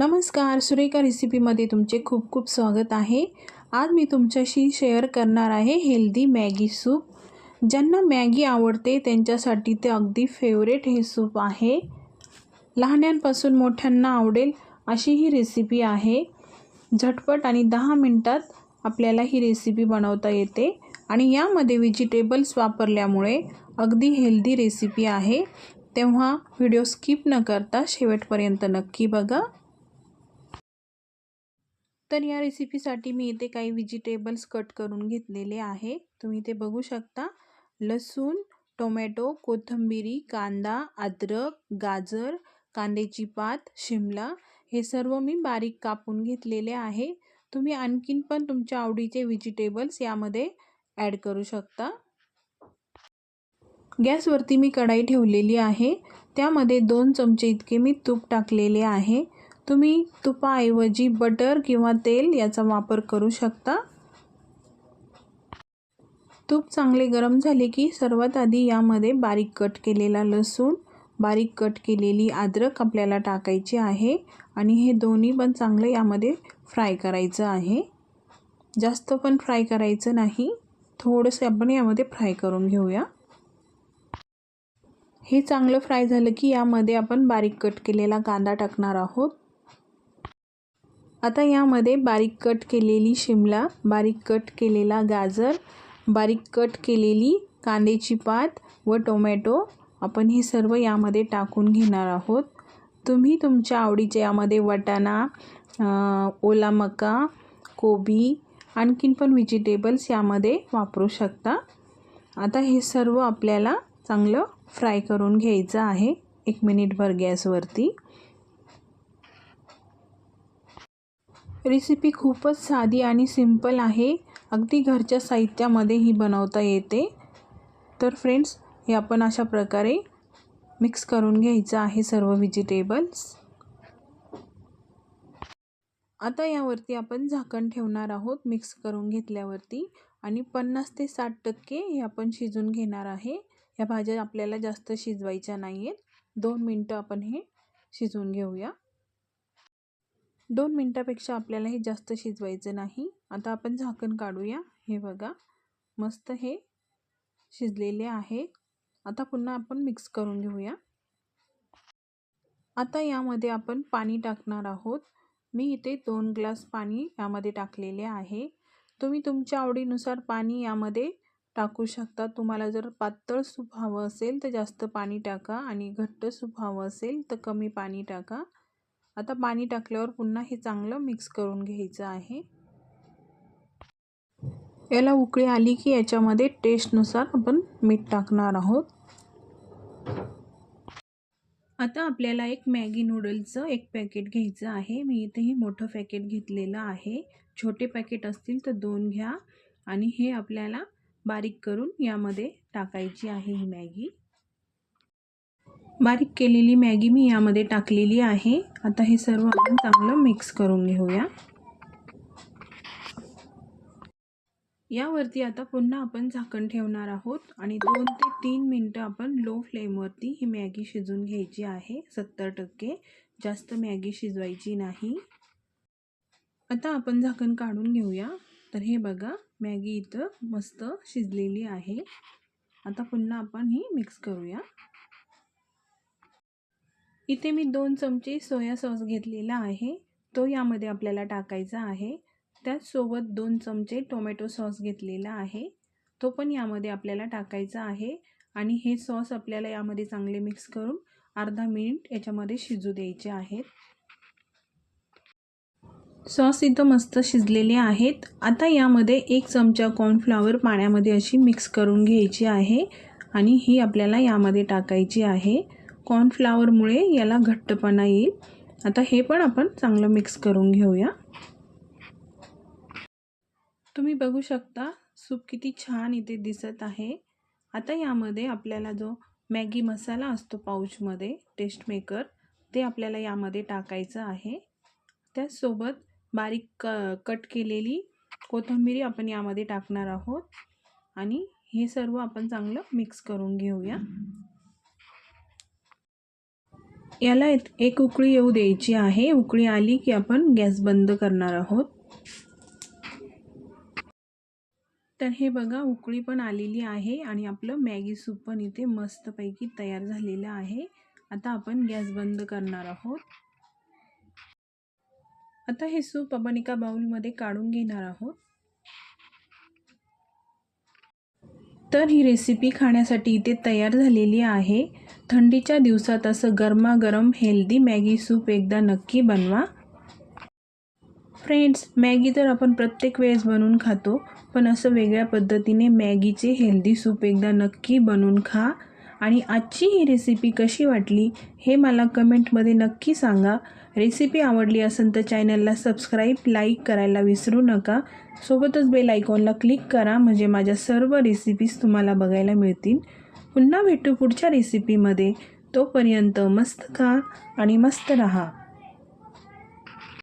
नमस्कार सुरेखा रेसिपीमध्ये तुमचे खूप खूप स्वागत आहे. आज मी तुमच्याशी शेअर करणार आहे हेल्दी मॅगी सूप ज्यांना मॅगी आवडते त्यांच्यासाठी ते अगदी फेवरेट हे सूप आहे. लहान्यांपासून मोठ्यांना आवडेल अशी ही रेसिपी आहे. झटपट आणि दहा मिनटात आपल्याला ही रेसिपी बनवता येते आणि यामध्ये व्हेजिटेबल्स वापरल्यामुळे अगदी हेल्दी रेसिपी आहे. तेव्हा व्हिडिओ स्किप न करता शेवटपर्यंत नक्की बघा. तर या रेसिपीसाठी मी इथे काही व्हेजिटेबल्स कट करून घेतलेले आहे. तुम्ही ते बघू शकता. लसूण टोमॅटो कोथिंबिरी कांदा अद्रक गाजर कांद्याची पात शिमला हे सर्व मी बारीक कापून घेतलेले आहे. तुम्ही आणखीन पण तुमच्या आवडीचे व्हेजिटेबल्स यामध्ये ॲड करू शकता. गॅसवरती मी कढाई ठेवलेली आहे. त्यामध्ये दोन चमचे इतके मी तूप टाकलेले आहे. तुम्ही तुपाऐवजी बटर किंवा तेल याचा वापर करू शकता. तूप चांगले गरम झाले की सर्वात आधी यामध्ये बारीक कट केलेला लसूण बारीक कट केलेली अद्रक आपल्याला टाकायची आहे आणि हे दोन्ही पण चांगलं यामध्ये फ्राय करायचं आहे. जास्त पण फ्राय करायचं नाही. थोडंसं आपण यामध्ये फ्राय करून घेऊया. हे चांगलं फ्राय झालं की यामध्ये आपण बारीक कट केलेला कांदा टाकणार आहोत. आता यामध्ये बारीक कट केलेली शिमला बारीक कट केलेला गाजर बारीक कट केलेली कांद्याची पात व टोमॅटो आपण हे सर्व यामध्ये टाकून घेणार आहोत. तुम्ही तुमच्या आवडीचे यामध्ये वटाणा ओला मका कोबी आणखीन पण व्हेजिटेबल्स यामध्ये वापरू शकता. आता हे सर्व आपल्याला चांगलं फ्राय करून घ्यायचं आहे. एक मिनिटभर गॅसवरती. रेसिपी खूपच साधी आणि सिंपल आहे. अगदी घरच्या साहित्यामध्ये ही बनवता येते. तर फ्रेंड्स हे आपण अशा प्रकारे मिक्स करून घ्यायचं आहे सर्व व्हेजिटेबल्स आता यावरती आपण झाकण ठेवणार आहोत मिक्स करून घेतल्यावरती. आणि पन्नास ते साठ टक्के हे आपण शिजून घेणार आहे. ह्या भाज्या आपल्याला जास्त शिजवायच्या नाही आहेत दोन मिनटं आपण हे शिजवून घेऊया. दोन मिनटापेक्षा आपल्याला हे जास्त शिजवायचं नाही. आता आपण झाकण काढूया. हे बघा. मस्त हे शिजलेले आहे. आता पुन्हा आपण मिक्स करून घेऊया. आता यामध्ये आपण पाणी टाकणार आहोत. मी इथे दोन ग्लास पाणी यामध्ये टाकलेले आहे. तुम्ही तुमच्या आवडीनुसार पाणी यामध्ये टाकू शकता. तुम्हाला जर पातळ सूप हवं असेल तर जास्त पाणी टाका आणि घट्ट सूप हवं असेल तर कमी पाणी टाका. आता पाणी टाकल्यावर पुन्हा हे चांगलं मिक्स करून घ्यायचं आहे. याला उकळी आली की याच्यामध्ये टेस्टनुसार आपण मीठ टाकणार आहोत. आता आपल्याला एक मॅगी नूडल्सचं एक पॅकेट घ्यायचं आहे. मी इथेही मोठं पॅकेट घेतलेलं आहे. छोटे पॅकेट असतील तर दोन घ्या. आणि हे आपल्याला बारीक करून यामध्ये टाकायची आहे ही मॅगी. बारीक केलेली मॅगी मी यामध्ये टाकलेली आहे. आता हे सर्व आपण चांगलं मिक्स करून घेऊया. यावरती आता पुन्हा आपण झाकण ठेवणार आहोत आणि दोन ते तीन मिनटं आपण लो फ्लेमवरती ही मॅगी शिजून घ्यायची आहे. सत्तर टक्के. जास्त मॅगी शिजवायची नाही. आता आपण झाकण काढून घेऊया. तर हे बघा मॅगी इथं मस्त शिजलेली आहे. आता पुन्हा आपण ही मिक्स करूया. इथे मी दोन चमचे सोया सॉस घेतलेला आहे. तो यामध्ये आपल्याला टाकायचा आहे. त्याचसोबत दोन चमचे टोमॅटो सॉस घेतलेला आहे. तो पण यामध्ये आपल्याला टाकायचा आहे. आणि हे सॉस आपल्याला यामध्ये चांगले मिक्स करून अर्धा मिनिट याच्यामध्ये शिजू द्यायचे आहेत. सॉस इथं मस्त शिजलेले आहेत. आता यामध्ये एक चमचा कॉर्नफ्लॉवर पाण्यामध्ये अशी मिक्स करून घ्यायची आहे. आणि ही आपल्याला यामध्ये टाकायची आहे. कॉर्नफ्लावरमुळे याला घट्टपणा येईल. आता हे पण आपण चांगलं मिक्स करून घेऊया. तुम्ही बघू शकता सूप किती छान इथे दिसत आहे. आता यामध्ये आपल्याला जो मॅगी मसाला असतो पाऊचमध्ये टेस्ट मेकर ते आपल्याला यामध्ये टाकायचं आहे. त्याचसोबत बारीक क कट केलेली कोथिंबिरी आपण यामध्ये टाकणार आहोत. आणि हे सर्व आपण चांगलं मिक्स करून घेऊया. याला एक उकळी येऊ द्यायची आहे. उकळी आली की आपण गॅस बंद करणार आहोत. तर हे बघा उकळी पण आलेली आहे आणि आपलं मॅगी सूप पण इथे मस्तपैकी तयार झालेलं आहे. आता आपण गॅस बंद करणार आहोत. आता हे सूप आपण एका बाऊलमध्ये काढून घेणार आहोत. तर ही रेसिपी खाण्यासाठी इथे तयार झालेली आहे. थंडीच्या दिवसात असं गरमागरम हेल्दी मॅगी सूप एकदा नक्की बनवा. फ्रेंड्स मॅगी तर आपण प्रत्येक वेळेस बनवून खातो पण असं वेगळ्या पद्धतीने मॅगीचे हेल्दी सूप एकदा नक्की बनवून खा. आणि आजची ही रेसिपी कशी वाटली हे मला कमेंटमध्ये नक्की सांगा. रेसिपी आवडली असेल तर चॅनलला सबस्क्राईब लाईक करायला विसरू नका. सोबतच बेल आयकॉनला क्लिक करा म्हणजे माझ्या सर्व रेसिपीज तुम्हाला बघायला मिळतील. पुन्हा भेटू पुढच्या रेसिपीमध्ये तोपर्यंत मस्त खा आणि मस्त रहा.